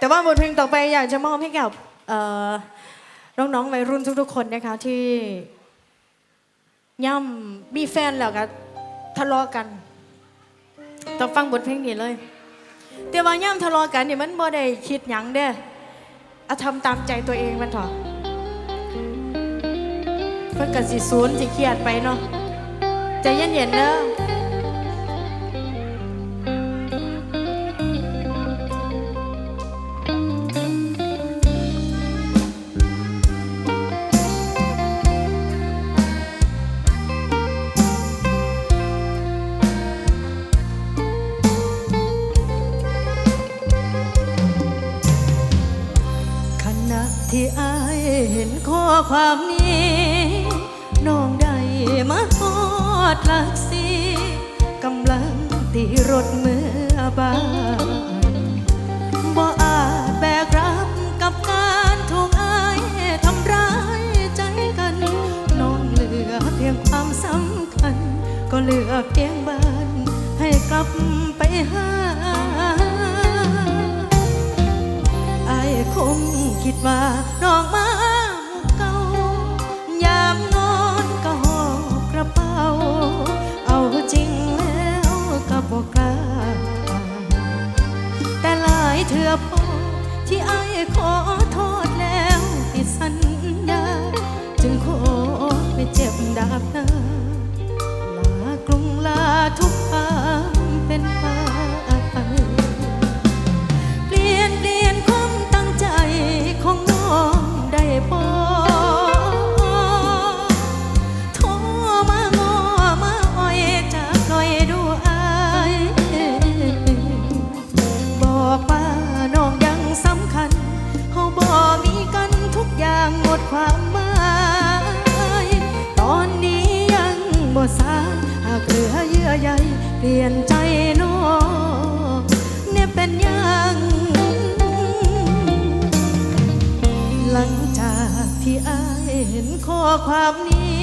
แต่ว่าบทเพลงต่อไปอยากจะมอบให้กับน้องๆวัยรุ่นทุกๆคนนะคะที่ย่ำมีแฟนแล้วก็ทะเลาะกัน ต้องฟังบทเพลงนี้เลย แต่ว่าย่ำทะเลาะกันนี่มันบ่ได้คิดหยังเด้เอาทำตามใจตัวเองมันเถอะเพิ่นก็สิศูนสิเครียดไปเนาะใจเย็นๆเด้อข ที่อายเห็นข้อความนี้น้องได้มาทอดลักสีกำลังตีรถเมื่อบานบ่อาจแบกรับกับการถูกอายทำร้ายใจกัน น้องเหลือเพียงความสำคัญ ก็เหลือเพียงบ้านให้กลับไปหา คงคิดว่าน้องมาเก่ายามนอนก็หอบกระเป๋า เอาจริงแล้วก็บอกกล้า แต่หลายเถื่อพอที่ไอ้ขอโทษแล้วผิดสัญญา จึงขอไม่เจ็บดาบหน้าลากรุงลาทุกความเป็นไป เปลี่ยนใจน้องเนี่ยเป็นยังหลังจากที่อายเห็นข้อความนี้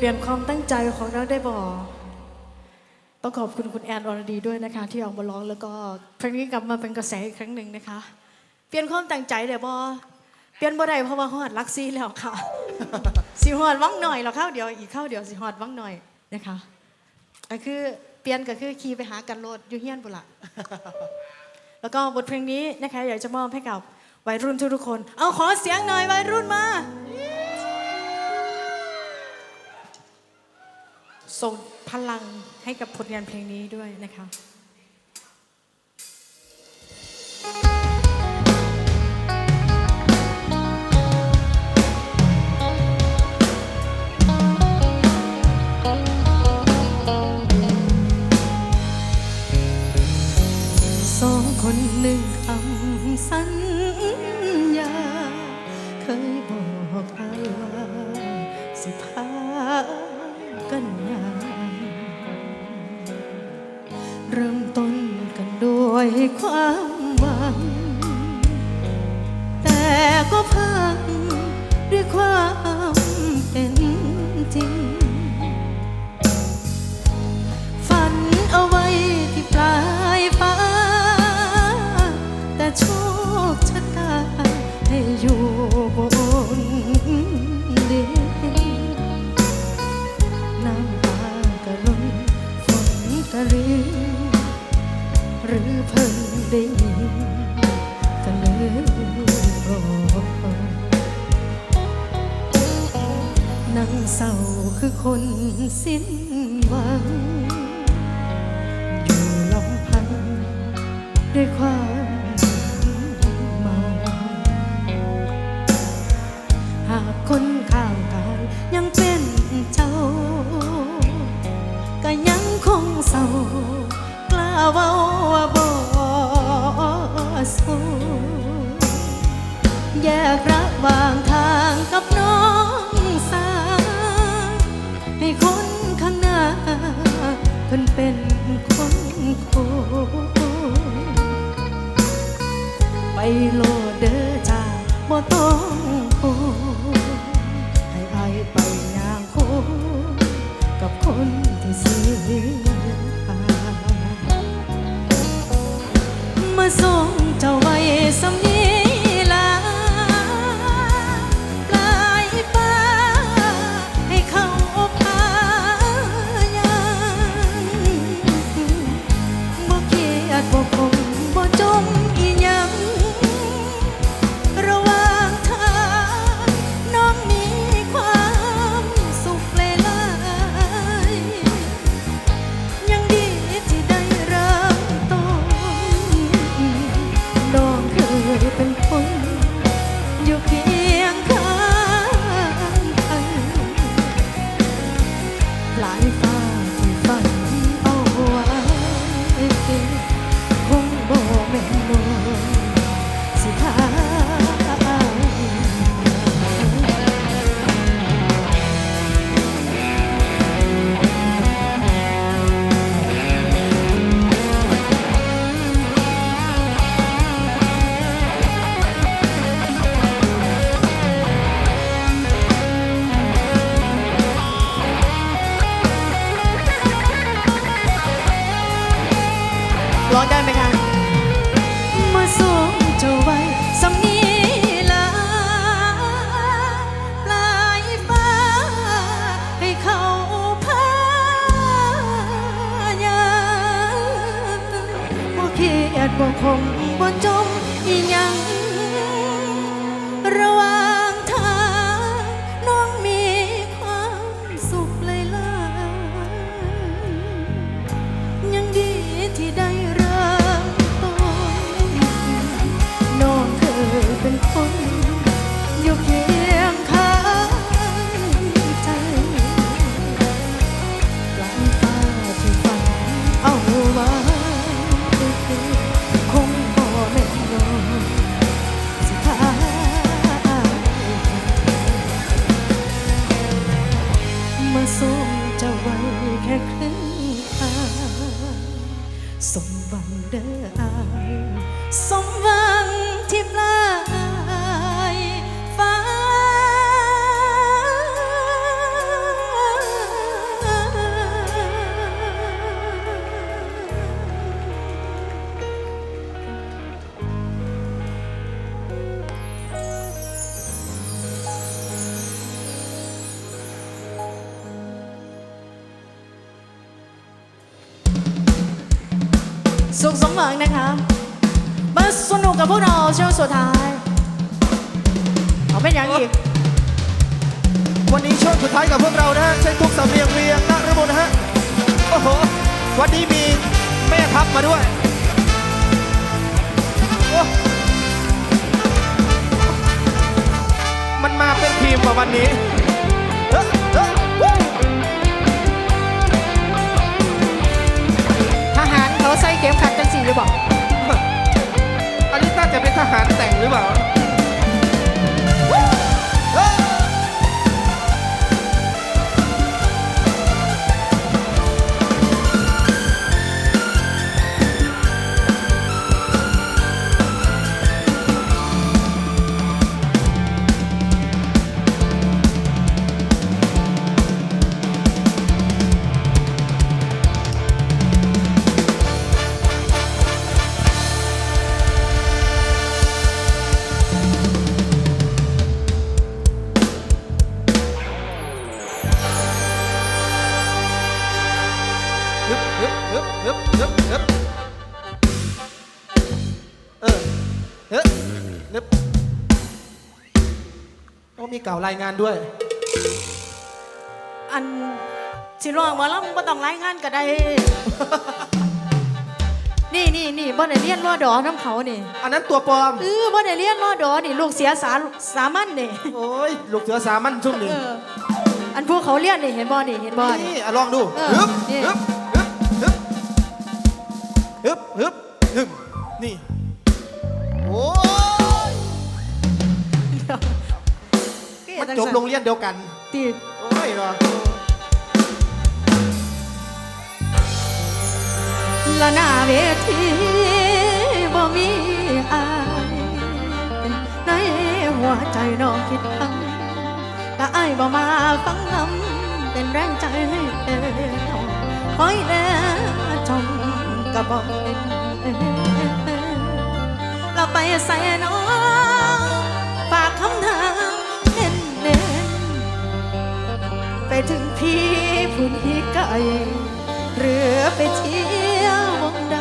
เปลี่ยนความตั้งใจของเราได้บอกต้องขอบคุณคุณแอนอรดีด้วยนะคะ ที่ออกมาร้องแล้วก็เพลงนี้กลับมาเป็นกระแสอีกครั้งหนึ่งนะคะ เปลี่ยนความตั้งใจเดี๋ยวบอเปลี่ยนบ่ได้เพราะว่าหอดลักซี่แล้วค่ะสิหอดวังหน่อยหรอข้าวเดี๋ยวอีกข้าวเดี๋ยวสิหอดวังหน่อยนะคะก็คือเปลี่ยนก็คือขี่ไปหากันโลดยูเฮียนบุละแล้วก็บทเพลงนี้นะคะอยากจะมอบให้กับวัยรุ่นทุกๆคน เอาขอเสียงหน่อยวัยรุ่นมา ส่งพลังให้กับผลงานเพลงนี้ด้วยนะคะ ได้ยินกันเนั่งเศร้าคือคนสิ้นหวัง แยกระหว่างทางกับน้องสาวให้คนข้างหน้าเพิ่นเป็นคนโคไปโลเดอจ้าบ่ต้อง เมืองนะคะ มาสนุกกับพวกเราช่วงสุดท้าย เอาเป็นอย่างอีก วันนี้ช่วงสุดท้ายกับพวกเรานะฮะใช้ทุกสำเนียงเรียงนะระบนนะฮะ โอ้โห วันนี้มีแม่ทัพมาด้วยมันมาเป็นทีมวันนี้ ข็ม ฮึบฮึบโอ้มีเก่ารายงานด้วย อันสิร้องหมาแล้วบ่ต้องรายงานก็ได้ นี่นี่นี่บ่ได้เรียนรอดอน้ำเขานี่อันนั้นตัวปลอม เออบ่ได้เรียนรอดอนี่ลูกเสียสาสามัญนี่โอ้ย ลูกเสือสามัญชุ่มนี่เอออันพวกเขาเรียนนี่เห็นบ่นี่เห็นบ่นี่ นี่อะลองดูเออฮึบนี่ ฮึบฮึบฮึบฮึบฮึบฮึบ มันจบโรงเรียนเดียวกันตีโอ้ยเนาะละหน้าเวทีบ่มีอายในหัวใจน้องคิดทั้งแต่อายบ่มาฟังนำเป็นแรงใจให้เอวคอยแลจงกระบอกเป็นเราไปใส่น้องฝากคำถาม ถึงพี่ผู้นี้ไกลหรือไปเที่ยววงใด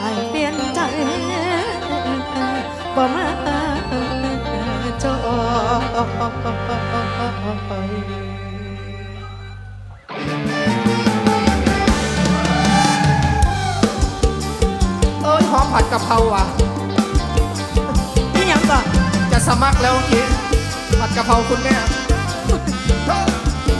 ให้เปลี่ยนใจบ่มาจอยเอ้ยหอมผัดกะเพราว่ะนี่ยังก่อนจะสมัครแล้วเมื่อกี้ผัดกะเพราคุณแม่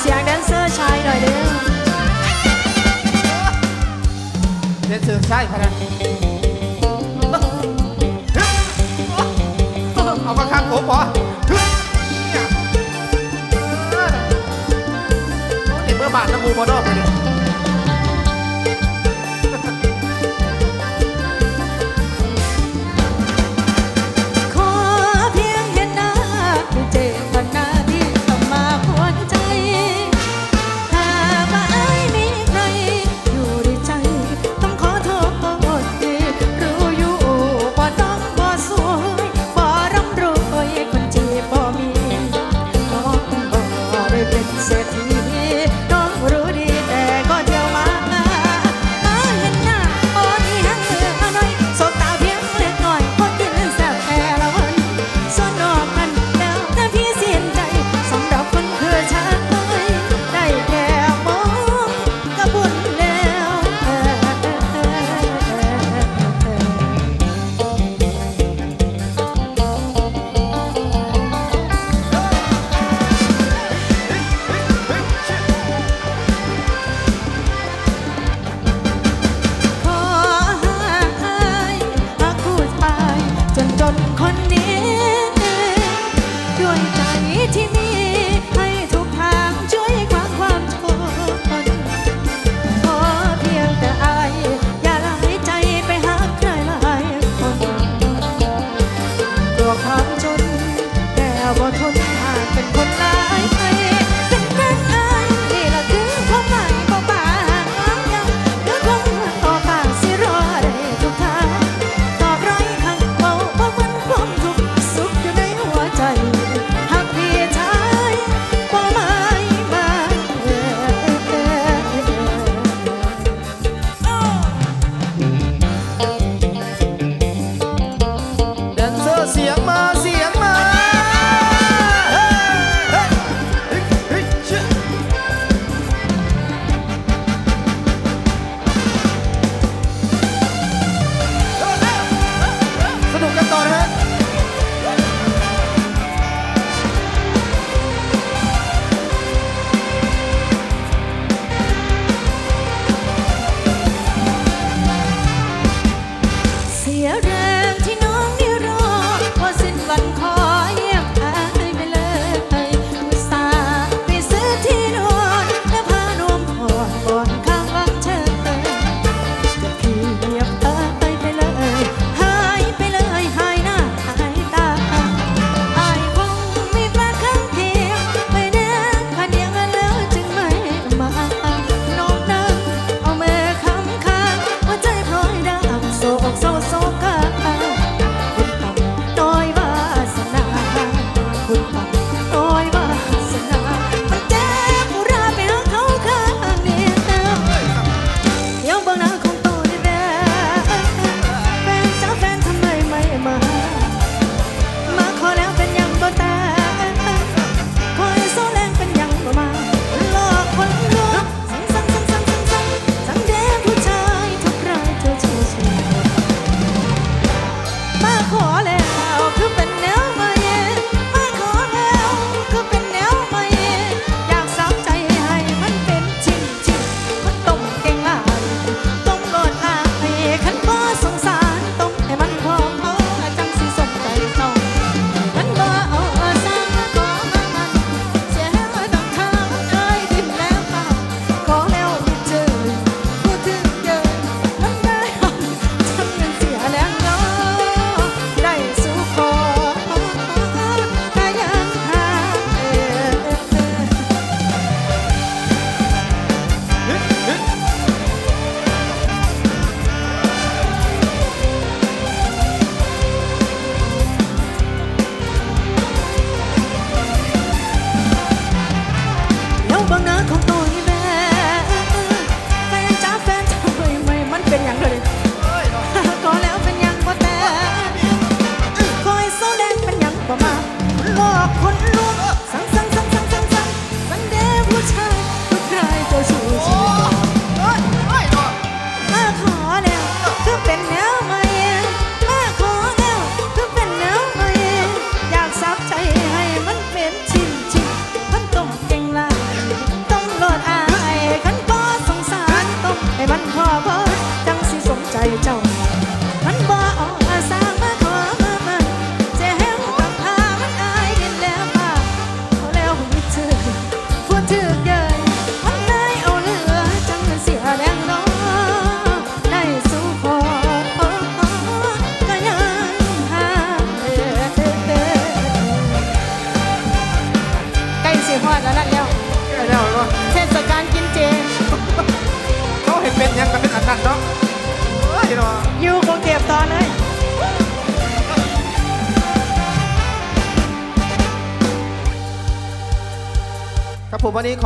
เสียงแดนเซอร์ชายหน่อยเด้อเดนเซอร์ชายพะนเอามาข้างผมเหรอเนี่ยเออโอ้นี่เมื่อบาทน้ำมูบอนอกไปเลย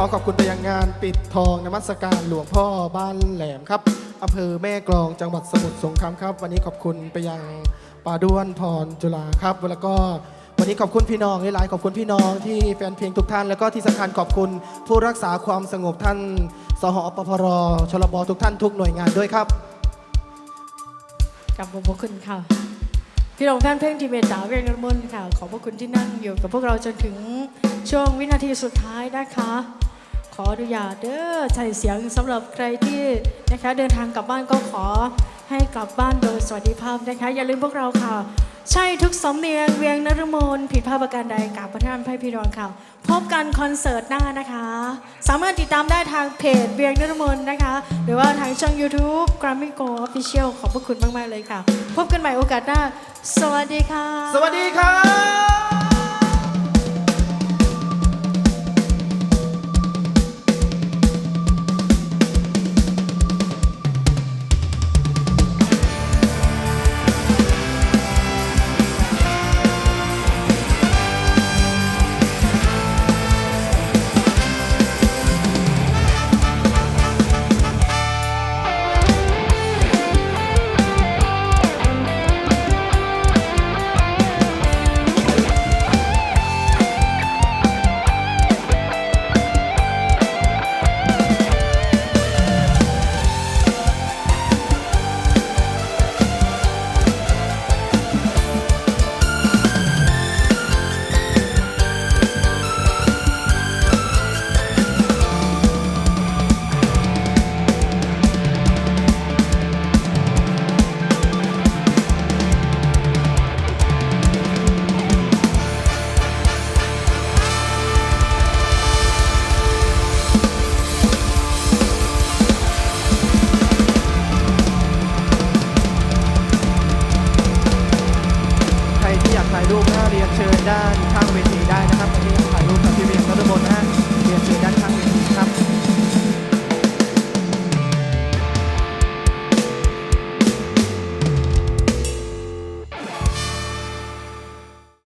อขอบคุณไปยังงานปิดทองนมัสการหลวงพ่อบ้านแหลมครับอำเภอแม่กลองจังหวัดสมุทรสงครามครับ วันนี้ขอบคุณไปยังป่าด้วนพรจุฬาครับ แล้วก็วันนี้ขอบคุณพี่น้องหลายๆขอบคุณพี่น้องที่แฟนเพลงทุกท่าน แล้วก็ที่สำคัญขอบคุณผู้รักษาความสงบท่าน สหอปพรชลบทุกท่านทุกหน่วยงานด้วยครับกับขอบคุณค่ะ พี่น้องแฟนเพลงที่เมตตาเวียงนรมนค่ะ ขอบพระคุณที่นั่งอยู่กับพวกเราจนถึงช่วงวินาทีสุดท้ายนะคะ ขออนุญาตเด้อใช้เสียงสำหรับใครที่นะคะเดินทางกลับบ้านก็ขอให้กลับบ้านโดยสวัสดิภาพนะคะ อย่าลืมพวกเราค่ะ ใช่ทุกสำเนียงเวียงนรมนผิดพลาดประการใดกราบประทานไพ่พี่รองค่ะ พบกันคอนเสิร์ตหน้านะคะ สามารถติดตามได้ทางเพจเวียงนรมนนะคะ หรือว่าทางช่อง YouTube Grammy Go Official ขอบพระคุณมาก ๆ เลยค่ะ พบกันใหม่โอกาสหน้า สวัสดีค่ะ สวัสดีครับ